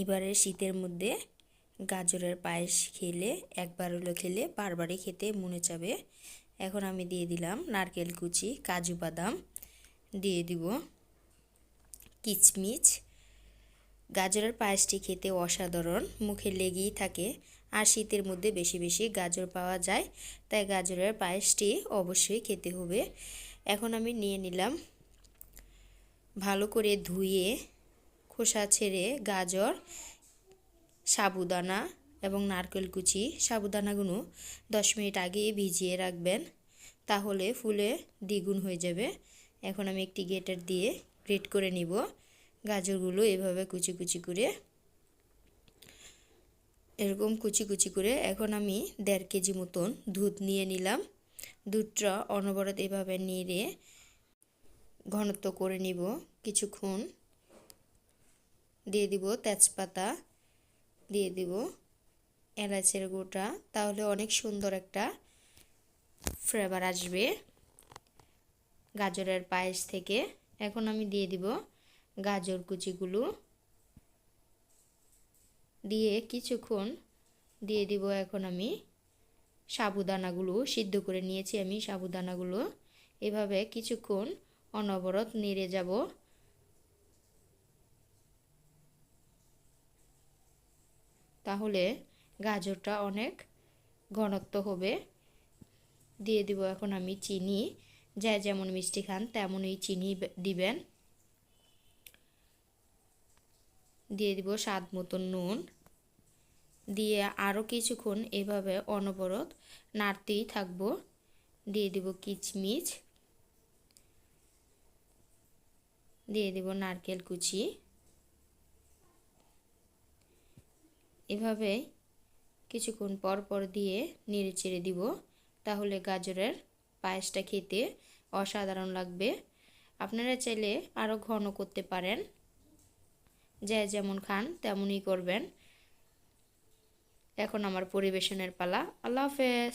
এবারে শীতের মধ্যে গাজরের পায়েস খেলে, একবার হলো খেলে বারবারই খেতে মনে চাবে। এখন আমি দিয়ে দিলাম নারকেল কুচি, কাজু বাদাম, দিয়ে দিব কিচমিচ। গাজরের পায়েসটি খেতে অসাধারণ, মুখে লেগেই থাকে। আর শীতের মধ্যে বেশি বেশি গাজর পাওয়া যায়, তাই গাজরের পায়েসটি অবশ্যই খেতে হবে। এখন আমি নিয়ে নিলাম ভালো করে ধুয়ে খোসা ছেড়ে গাজর, সাবুদানা এবং নারকেল কুচি, সাবুদানাগুলো দশ মিনিট আগে ভিজিয়ে রাখবেন, তাহলে ফুলে দ্বিগুণ হয়ে যাবে। এখন আমি একটি গেটার দিয়ে গ্রেট করে নিব। গাজরগুলো এভাবে কুচি কুচি করে, এরকম কুচি কুচি করে এখন আমি দেড় কেজি মতন দুধ নিয়ে নিলাম। দুধটা অনবরত এভাবে নেড়ে ঘনত্ব করে নিব। কিছুক্ষণ দিয়ে দিব তেজপাতা, দিয়ে দিব এলাচের গোটা, তাহলে অনেক সুন্দর একটা ফ্লেভার আসবে গাজরের পায়েস থেকে। এখন আমি দিয়ে দিব গাজর কুচিগুলো। দিয়ে কিছুক্ষণ দিয়ে দিব এখন আমি সাবুদানাগুলো সিদ্ধ করে নিয়েছি আমি সাবুদানাগুলো। এভাবে কিছুক্ষণ অনবরত নেড়ে যাব। তাহলে গাজরটা অনেক ঘনত্ব হবে। দিয়ে দিব এখন আমি চিনি। যা যেমন মিষ্টি খান, তেমনই চিনি দিবেন। দিয়ে দিব স্বাদ মতন নুন। দিয়ে আরও কিছুক্ষণ এভাবে অনবরত নাড়তেই থাকব। দিয়ে দিব কিচমিচ। দিয়ে দিব নারকেল কুচি। এভাবে কিছুক্ষণ পর পর দিয়ে নেড়ে চেড়ে দিব। তাহলে গাজরের পায়েসটা খেতে অসাধারণ লাগবে। আপনারা চাইলে আরও ঘন করতে পারেন। যে যেমন খান তেমনই করবেন। এখন আমার পরিবেশনের পালা। আল্লাহ হাফেজ।